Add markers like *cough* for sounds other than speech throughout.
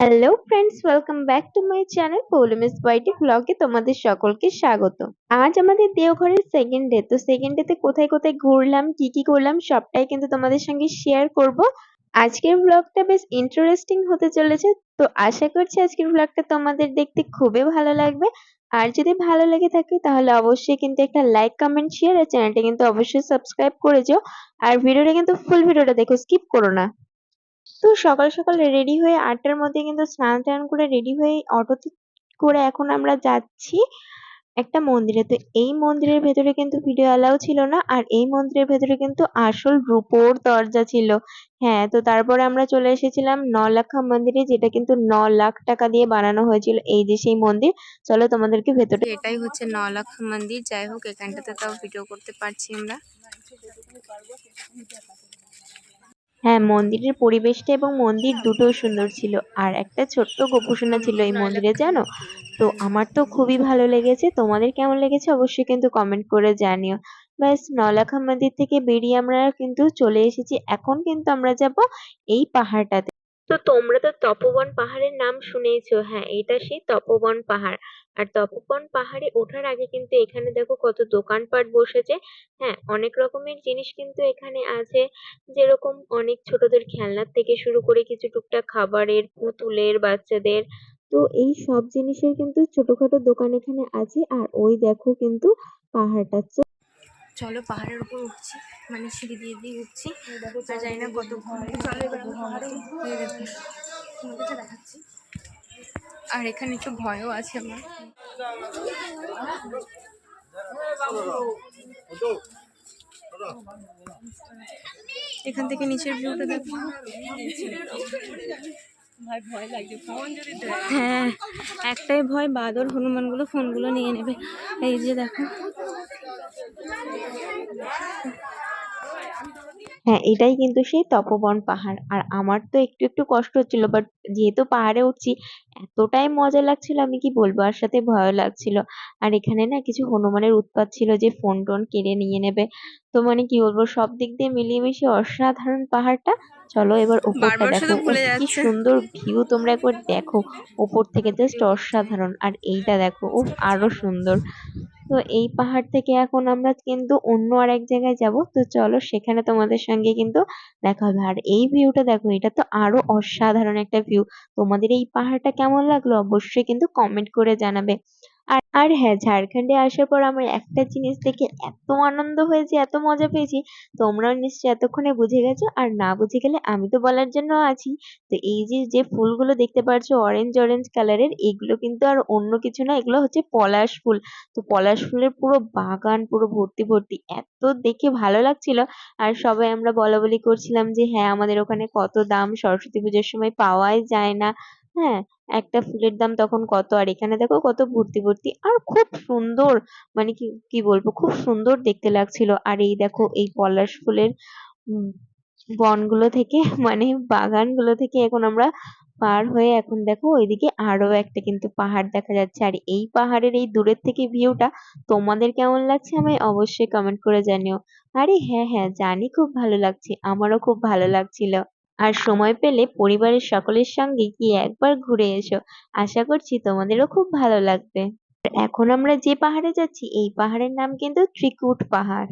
Hello friends welcome back to my channel Poulomi's বাইটি ব্লগে তোমাদের সকলকে স্বাগত আজ আমাদের দেওঘরের সেকেন্ড ডে তো সেকেন্ড ডেতে কোথায় কোথায় ঘুরলাম, কি কি করলাম, সবটাই কিন্তু তোমাদের সঙ্গে শেয়ার করব। আজকের ব্লগটা বেশ ইন্টারেস্টিং হতে চলেছে, তো আশা করছি আজকের ব্লগটা তোমাদের দেখতে খুবই ভালো লাগবে। আর যদি ভালো লেগে থাকে তাহলে অবশ্যই কিন্তু একটা লাইক কমেন্ট শেয়ার আর চ্যানেলটা কিন্তু অবশ্যই সাবস্ক্রাইব করে যাও। আর ভিডিওটা কিন্তু ফুল ভিডিওটা দেখো স্কিপ করো না। তো সকাল সকাল রেডি হয়ে আটটার মধ্যে কিন্তু স্নান টান করে রেডি হয়ে অটোতে করে এখন আমরা যাচ্ছি একটা মন্দিরে। তো এই মন্দিরের ভেতরে কিন্তু ভিডিও অ্যালাউ ছিল না, আর এই মন্দিরের ভেতরে কিন্তু আসল রূপোর দরজা ছিল। হ্যাঁ তো তারপরে আমরা চলে এসেছিলাম নলাখা মন্দিরে, যেটা কিন্তু ন লাখ টাকা দিয়ে বানানো হয়েছিল এই যে সেই মন্দির। চলো তোমাদেরকে ভেতরে এটাই হচ্ছে নলাখা মন্দির। যাই হোক, এখানটাতে তাও ভিডিও করতে পারছি আমরা। হ্যাঁ মন্দিরের পরিবেশটা এবং মন্দির দুটোই সুন্দর ছিল। আর একটা ছোট্ট গোপুসোনা ছিল এই মন্দিরে, জানো? তো আমার তো খুবই ভালো লেগেছে। তোমাদের কেমন লেগেছে অবশ্যই কিন্তু কমেন্ট করে জানিও। ব্যাস নলাখা মন্দির থেকে বেরিয়ে আমরা কিন্তু চলে এসেছি। এখন কিন্তু আমরা যাব এই পাহাড়টাতে। তো তোমরা তো তপোবন পাহাড়ের নাম শুনেইছো। হ্যাঁ এটা সেই তপোবন পাহাড়। আর তপোবন পাহাড়ে ওঠার আগে কিন্তু এখানে দেখো কত দোকানপাট বসেছে। হ্যাঁ অনেক রকমের জিনিস কিন্তু এখানে আছে। যেরকম অনেক ছোটদের খেলনার থেকে শুরু করে কিছু টুকটাক খাবারের পুতুলের বাচ্চাদের। তো এই সব জিনিসের কিন্তু ছোটখাটো দোকান এখানে আছে আর ওই দেখো কিন্তু পাহাড়টা। চ- চলো পাহাড়ের উপর উঠছি মানে সিঁড়ি দিয়ে দিয়ে উঠছি। আর জানি না কত চলো এবার পাহাড়ে দেখো দেখাচ্ছি। আর এখানে একটু ভয়ও আছে আমার। এখান থেকে নিচের ভিউটা দেখো। হ্যাঁ একটাই ভয় বাদর হনুমানগুলো ফোনগুলো নিয়ে নেবে। এই যে দেখো। হ্যাঁ এটাই কিন্তু সেই তপোবন পাহাড়। আর আমার তো একটু একটু কষ্ট হচ্ছিল বাট যেহেতু পাহাড়ে উঠছি এতটাই মজা লাগছিল আমি কি বলব? আর সাথে ভয় লাগছিল। আর এখানে না কিছু হনুমানের উৎপাত ছিল যে ফোন টোন কেড়ে নিয়ে নেবে। তো মানে কি বলব সব দিক দিয়ে মিলিয়ে মিশিয়ে অসাধারণ পাহাড়টা। চলো এবার উপরটা দেখো। কি সুন্দর ভিউ তোমরা একবার দেখো। উপর থেকে জাস্ট অসাধারণ। আর এইটা দেখো উফ আরও সুন্দর। তো এই পাহাড় থেকে এখন আমরা কিন্তু অন্য আর এক জায়গায় যাব। তো চলো সেখানে তোমাদের সঙ্গে কিন্তু দেখা হবে। আর এই ভিউটা দেখো, এটা তো আরও অসাধারণ একটা ভিউ তোমাদের এই পাহাড়টা কেমন লাগল অবশ্যই কিন্তু কমেন্ট করে জানাবে। আর হ্যাঁ ঝাড়খণ্ডে আসার পর আমার একটা জিনিস দেখে এত আনন্দ হয়েছে, এত মজা পেয়েছি। তোমরাও নিশ্চয়ই এতক্ষণে বুঝে গেছো, আর না বুঝে গেলে আমি তো বলার জন্য আছি। তো এই যে যে ফুলগুলো দেখতে পাচ্ছো অরেঞ্জ অরেঞ্জ কালারের এগুলো কিন্তু আর অন্য কিছু না, এগুলো হচ্ছে পলাশ ফুল। তো পলাশ ফুলের পুরো বাগান পুরো ভর্তি ভর্তি, এত দেখে ভালো লাগছিল। আর সবাই আমরা বলাবলি করছিলাম যে হ্যাঁ আমাদের ওখানে কত দাম, সরস্বতী পুজোর সময় পাওয়াই যায় না। হ্যাঁ একটা ফুলের দাম তখন কত? আর এখানে দেখো কত ভর্তি ভর্তি। আর খুব সুন্দর মানে কি কি বলব? খুব সুন্দর দেখতে লাগছিল। আর এই দেখো, এই পলাশ ফুলের, উম, বনগুলো থেকে *laughs* মানে বাগানগুলো থেকে এখন আমরা পার হয়ে এখন দেখো, ওইদিকে আরও একটা কিন্তু পাহাড় দেখা যাচ্ছে। আর এই পাহাড়ের এই দূরের থেকে ভিউটা তোমাদের কেমন লাগছে আমায় অবশ্যই কমেন্ট করে জানিও। আরে হ্যাঁ হ্যাঁ জানি খুব ভালো লাগছে, আমারও খুব ভালো লাগছিল। আর সময় পেলে পরিবারের সকলের সঙ্গে গিয়ে একবার ঘুরে এসো। আশা করছি তোমাদেরও খুব ভালো লাগবে। এখন আমরা যে পাহাড়ে যাচ্ছি, এই পাহাড়ের নাম কিন্তু ত্রিকুট পাহাড়।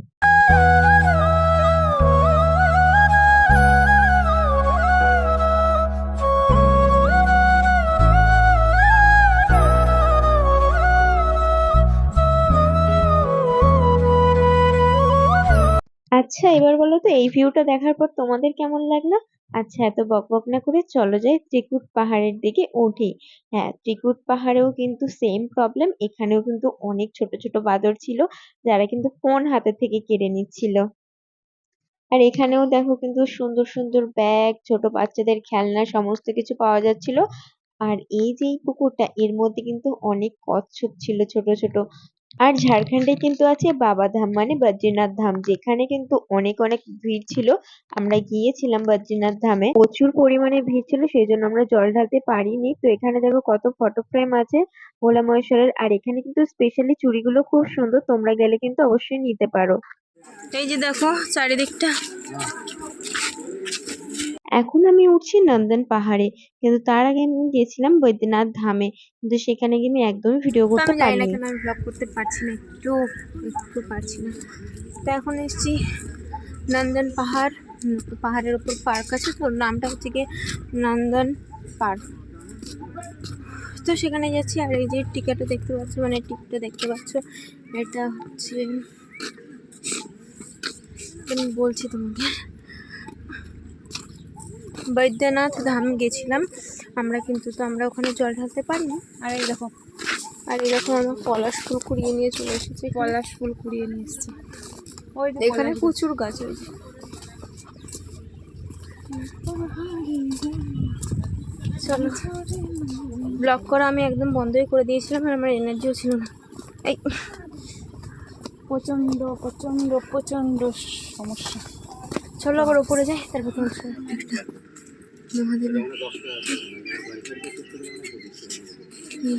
আচ্ছা এবার বলো তো, এই ভিউটা দেখার পর তোমাদের কেমন লাগল? আচ্ছা এত বকবক না করে চলো যাই ত্রিকুট পাহাড়ের দিকে উঠি। হ্যাঁ ত্রিকুট পাহাড়েও কিন্তু সেম প্রবলেম এখানেও কিন্তু অনেক ছোট ছোট বাঁদর ছিল, যারা কিন্তু ফোন হাতে থেকে কেড়ে নিচ্ছিল। আর এখানেও দেখো কিন্তু সুন্দর সুন্দর ব্যাগ ছোট বাচ্চাদের খেলনা, সমস্ত কিছু পাওয়া যাচ্ছিল। আর এই যে এই পুকুরটা, এর মধ্যে কিন্তু অনেক কচ্ছপ ছিল ছোট ছোট। আর ঝাড়খণ্ডে কিন্তু আছে বাবাধাম মানে বদ্রীনাথ ধাম, যেখানে কিন্তু অনেক অনেক ভিড় ছিল। আমরা গিয়েছিলাম বদ্রীনাথ ধামে। প্রচুর পরিমাণে ভিড় ছিল সেই জন্য আমরা জল ঢালতে পারিনি। তো এখানে দেখো কত ফটো ফ্রেম আছে ভোলা মহেশ্বরের। আর এখানে কিন্তু স্পেশালি চুড়িগুলো খুব সুন্দর, তোমরা গেলে কিন্তু অবশ্যই নিতে পারো। এই যে দেখো চারিদিকটা। এখন আমি উঠছি নন্দন পাহাড়ে। কিন্তু তার আগে আমি গেছিলাম বৈদ্যনাথ ধামে। কিন্তু সেখানে গিয়ে আমি একদমই ভিডিও করতে পারিনি। আমি ব্লগ করতে পারছি না একটু একটু পারছি না। তো এখন এসেছি নন্দন পাহাড় পাহাড়ের ওপর পার্ক আছে তো নামটা হচ্ছে গিয়ে নন্দন পার্ক। তো সেখানে যাচ্ছি আর এই যে টিকাটা দেখতে পাচ্ছ মানে টিকিটটা দেখতে পাচ্ছ এটা হচ্ছে আমি বলছি তোমাকে। বৈদ্যনাথ ধাম গেছিলাম। আমরা কিন্তু তো আমরা ওখানে জল ঢালতে পারি না আর এই দেখো। আর এরকম আমরা পলাশ ফুল কুড়িয়ে নিয়ে চলে এসেছি পলাশ ফুল কুড়িয়ে নিয়ে এসেছি। ওই এখানে প্রচুর গাছ হয়েছে চলো। ব্লগ করা আমি একদম বন্ধই করে দিয়েছিলাম আর আমার এনার্জিও ছিল না। এই। প্রচণ্ড প্রচণ্ড প্রচণ্ড সমস্যা। চলো আবার ওপরে যাই তারপর তোমার একটা মহাদেবের এই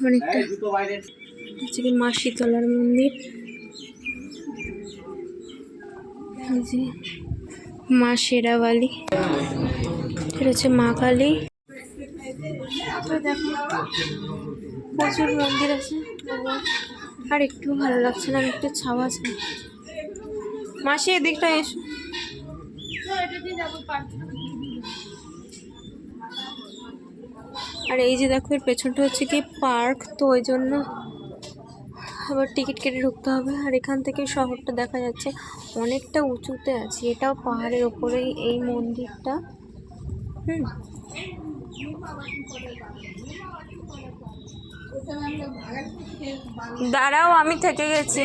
অনেকটা হচ্ছে কি মা শীতলার মন্দির মা শেরাওয়ালি এটা হচ্ছে মা কালী তো দেখো প্রচুর মন্দির আছে আর একটু ভালো লাগছে না একটু ছাওয়া আছে মাসি, এদিকটা এসো। আর এই যে দেখো, এর পেছনটা হচ্ছে কি পার্ক, তো ওই জন্য আবার টিকিট কেটে ঢুকতে হবে। আর এখান থেকে শহরটা দেখা যাচ্ছে অনেকটা উঁচুতে আছে, এটাও পাহাড়ের ওপরেই, এই মন্দিরটা। হুম। দাঁড়াও, আমি থেকে গেছি।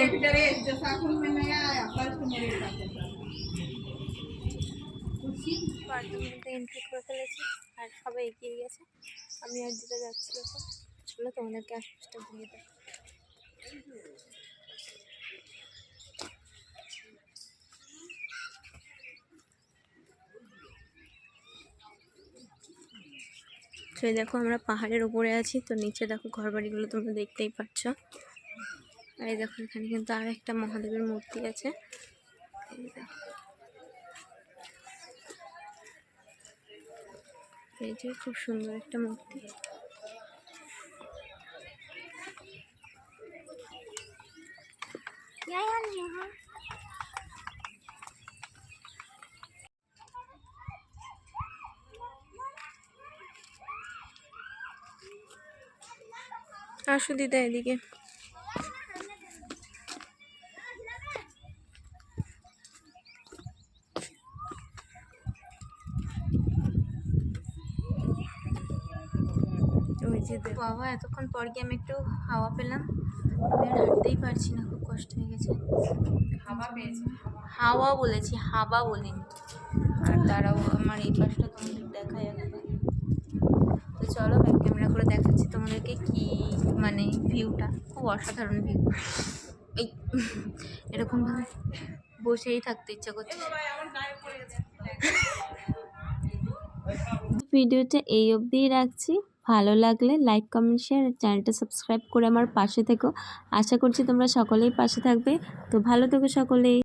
মধ্যে এন্ট্রি করে ফেলেছি আর সবাই এগিয়ে গেছে। আমি আর দিতে যাচ্ছি এখন। চলো তোমাদেরকে আশপাশটা ঘুরিয়ে দেয় তো দেখো আমরা পাহাড়ের উপরে আছি, তো নিচে দেখো ঘর বাড়িগুলো তোমরা দেখতেই পাচ্ছ। আর এই দেখো এখানে কিন্তু আর একটা মহাদেবের মূর্তি আছে। দেখো। এই যে খুব সুন্দর একটা মূর্তি। আসো দিদা এদিকে। বাবা এতক্ষণ পর গিয়ে আমি একটু হাওয়া পেলাম। আমি আর হাঁটতেই পারছি না খুব কষ্ট হয়ে গেছে। হাওয়া পেয়েছে। হাওয়া বলেছি হাওয়া বলিনি। আর তারাও আমার এই পাশটা তোমাদের দেখায় এখন তো চলো ব্যাক ক্যামেরা করে দেখাচ্ছি তোমাদেরকে কি মানে ভিউটা খুব অসাধারণ ভিউ এই এরকমভাবে বসেই থাকতে ইচ্ছা করছে। ভিডিওটা এই অবধিই রাখছি। ভালো লাগলে লাইক কমেন্ট শেয়ার চ্যানেলটা সাবস্ক্রাইব করে আমার পাশে থেকো। আশা করছি তোমরা সকলেই পাশে থাকবে। তো ভালো থেকো সকলেই।